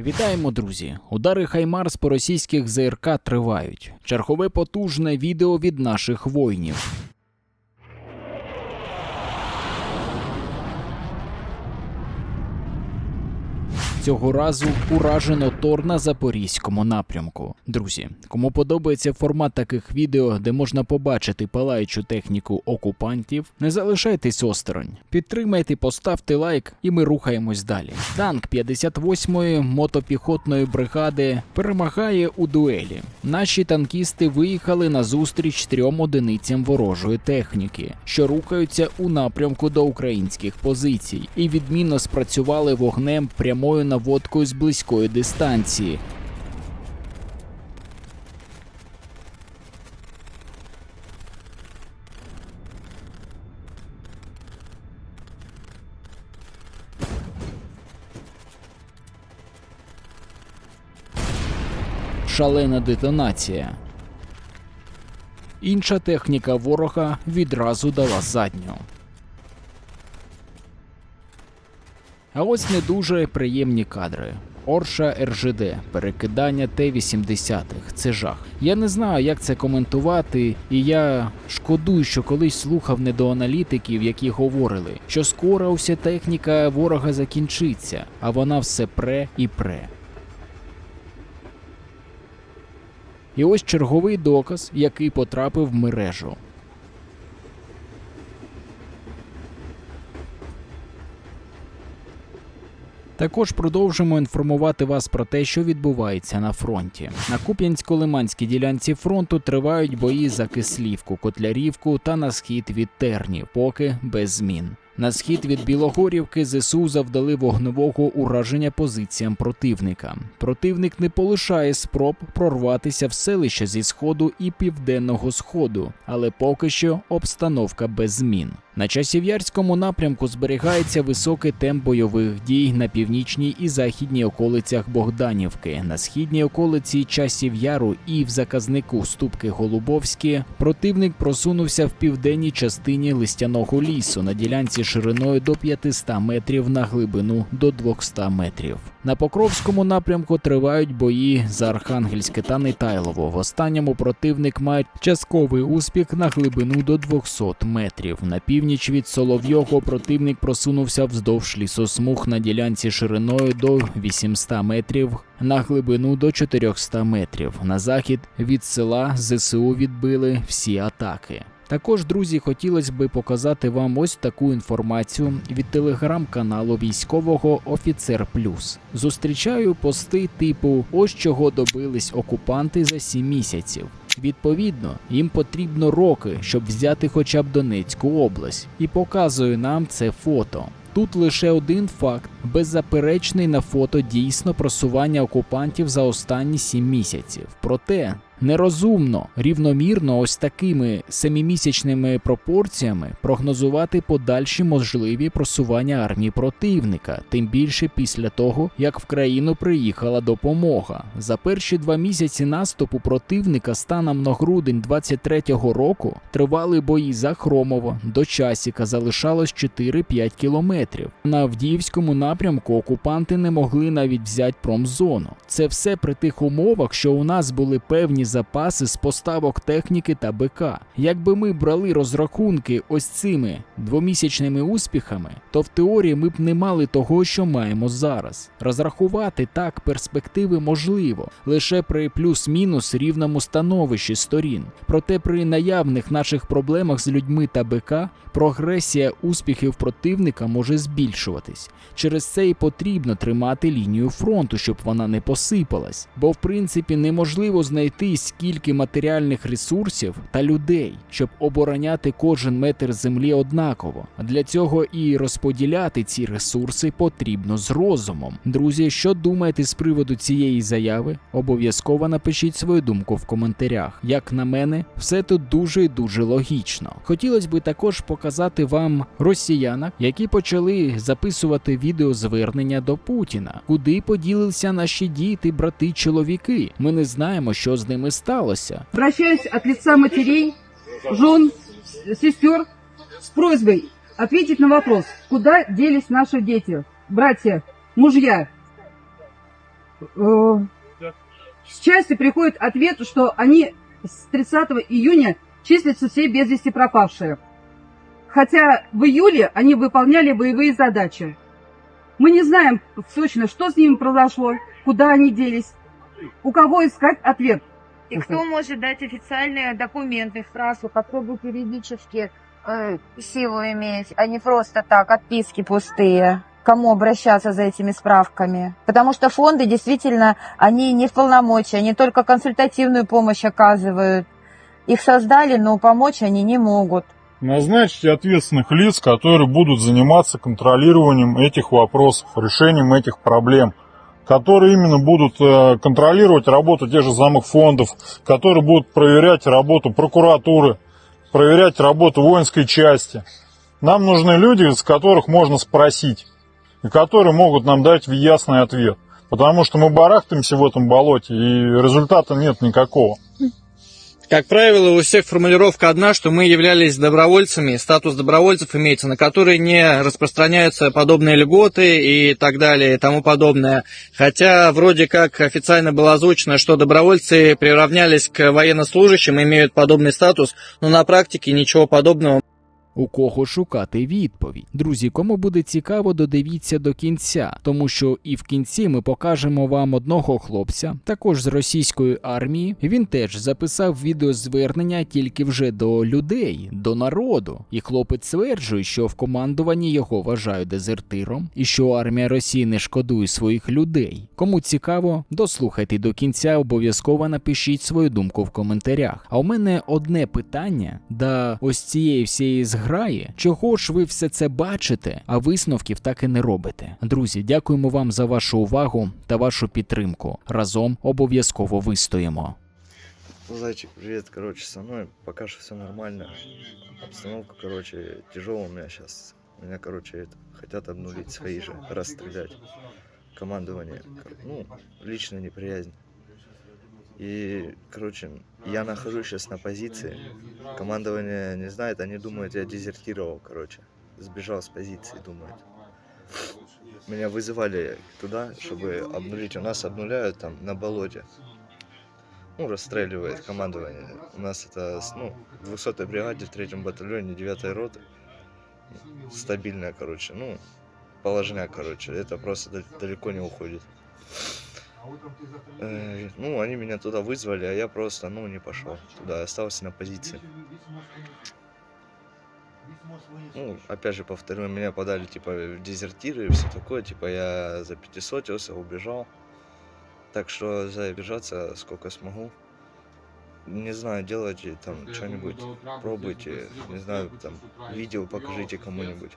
Вітаємо, друзі! Удари Хаймарс по російських ЗРК тривають. Чергове потужне відео від наших воїнів. Цього разу уражено Тор на запорізькому напрямку. Друзі, кому подобається формат таких відео, де можна побачити палаючу техніку окупантів, не залишайтесь осторонь. Підтримайте, поставте лайк, і ми рухаємось далі. Танк 58-ї мотопіхотної бригади перемагає у дуелі. Наші танкісти виїхали на зустріч трьом одиницям ворожої техніки, що рухаються у напрямку до українських позицій, і відмінно спрацювали вогнем прямою наводкою з близької дистанції. Шалена детонація. Інша техніка ворога відразу дала задню. А ось не дуже приємні кадри. Орша РЖД, перекидання Т-80. Це жах. Я не знаю, як це коментувати, і я шкодую, що колись слухав недоаналітиків, які говорили, що скоро вся техніка ворога закінчиться, а вона все пре і пре. І ось черговий доказ, який потрапив в мережу. Також продовжимо інформувати вас про те, що відбувається на фронті. На Куп'янсько-Лиманській ділянці фронту тривають бої за Кислівку, Котлярівку та на схід від Тернів, поки без змін. На схід від Білогорівки ЗСУ завдали вогневого ураження позиціям противника. Противник не полишає спроб прорватися в селище зі сходу і південного сходу, але поки що обстановка без змін. На часів'ярському напрямку зберігається високий темп бойових дій на північній і західній околицях Богданівки, на східній околиці часів яру і в заказнику Ступки Голубовські противник просунувся в південній частині листяного лісу на ділянці шириною до 500 метрів на глибину до 200 метрів. На Покровському напрямку тривають бої за Архангельське та Нетайлово. В останньому противник має частковий успіх на глибину до 200 метрів. На північ від Соловйого противник просунувся вздовж лісосмуг на ділянці шириною до 800 метрів. На глибину до 400 метрів. На захід від села ЗСУ відбили всі атаки. Також, друзі, хотілося би показати вам ось таку інформацію від телеграм-каналу військового Офіцер Плюс. Зустрічаю пости типу Ось чого добились окупанти за 7 місяців. Відповідно, їм потрібно роки, щоб взяти хоча б Донецьку область, і показую нам це фото. Тут лише один факт: беззаперечний на фото дійсно просування окупантів за останні 7 місяців. Проте нерозумно рівномірно ось такими семимісячними пропорціями прогнозувати подальші можливі просування армії противника, тим більше після того, як в країну приїхала допомога. За перші два місяці наступу противника станом на грудень 23-го року тривали бої за Хромово до Часіка залишалось 4-5 кілометрів. На Авдіївському напрямку окупанти не могли навіть взяти промзону. Це все при тих умовах, що у нас були певні запаси з поставок техніки та БК. Якби ми брали розрахунки ось цими двомісячними успіхами, то в теорії ми б не мали того, що маємо зараз. Розрахувати так перспективи можливо лише при плюс-мінус рівному становищі сторін. Проте при наявних наших проблемах з людьми та БК прогресія успіхів противника може збільшуватись. Через це і потрібно тримати лінію фронту, щоб вона не посипалась. Бо в принципі неможливо знайти скільки матеріальних ресурсів та людей, щоб обороняти кожен метр землі однаково. Для цього і розподіляти ці ресурси потрібно з розумом. Друзі, що думаєте з приводу цієї заяви? Обов'язково напишіть свою думку в коментарях. Як на мене, все тут дуже і дуже логічно. Хотілося б також показати вам росіянах, які почали записувати відеозвернення до Путіна, куди поділилися наші діти, брати, чоловіки. Ми не знаємо, що з ними сталося. Обращаюсь от лица матерей, жен, сестер с просьбой ответить на вопрос, куда делись наши дети, братья, мужья. э, с части приходит ответ, что они с 30 июня числятся все без вести пропавшие. Хотя в июле они выполняли боевые задачи. Мы не знаем точно, что с ними произошло, куда они делись, у кого искать ответ. И кто может дать официальные документы, справку, попробуйте юридически э, силу иметь, а не просто так, отписки пустые. Кому обращаться за этими справками? Потому что фонды действительно, они не в полномочии, они только консультативную помощь оказывают. Их создали, но помочь они не могут. Назначить ответственных лиц, которые будут заниматься контролированием этих вопросов, решением этих проблем, которые именно будут э, контролировать работу тех же самых фондов, которые будут проверять работу прокуратуры, проверять работу воинской части. Нам нужны люди, с которых можно спросить, и которые могут нам дать ясный ответ. Потому что мы барахтаемся в этом болоте, и результата нет никакого. Как правило, у всех формулировка одна, что мы являлись добровольцами, статус добровольцев имеется, на которые не распространяются подобные льготы и так далее и тому подобное. Хотя вроде как официально было озвучено, что добровольцы приравнялись к военнослужащим, имеют подобный статус, но на практике ничего подобного У кого шукати відповідь? Друзі, кому буде цікаво, додивіться до кінця, тому що і в кінці ми покажемо вам одного хлопця, також з російської армії. Він теж записав відеозвернення тільки вже до людей, до народу. І хлопець стверджує, що в командуванні його вважають дезертиром, і що армія Росії не шкодує своїх людей. Кому цікаво, дослухайте до кінця, обов'язково напишіть свою думку в коментарях. А у мене одне питання до ось цієї всієї зграї. Чого ж ви все це бачите, а висновків так і не робите? Друзі, дякуємо вам за вашу увагу та вашу підтримку. Разом обов'язково вистоїмо. Зайчик, привет, короче, со мной пока что все нормально. Обстановка, короче, тяжелая у меня сейчас. Меня, короче, это, хотят обнулить свои же, расстрелять. Командование, ну, личная неприязнь. И, короче, я нахожусь сейчас на позиции. Командование не знает, они думают, я дезертировал, короче. Сбежал с позиции, думают. Меня вызывали туда, чтобы обнулить. У нас обнуляют там на болоте ну, расстреливает командование. У нас это, ну, в 200-й бригаде, в 3-м батальоне, 9-й роты. Стабильная, короче, ну, положня, короче. Это просто дал- далеко не уходит. Э, ну, они меня туда вызвали, а я просто, ну, не пошел туда, остался на позиции. Ну, опять же, повторю, меня подали, типа, в дезертиры и все такое, типа, я за 500 убежал. Так что задержаться сколько смогу. Не знаю, делайте там что-нибудь, пробуйте, не знаю, там видео покажите кому-нибудь.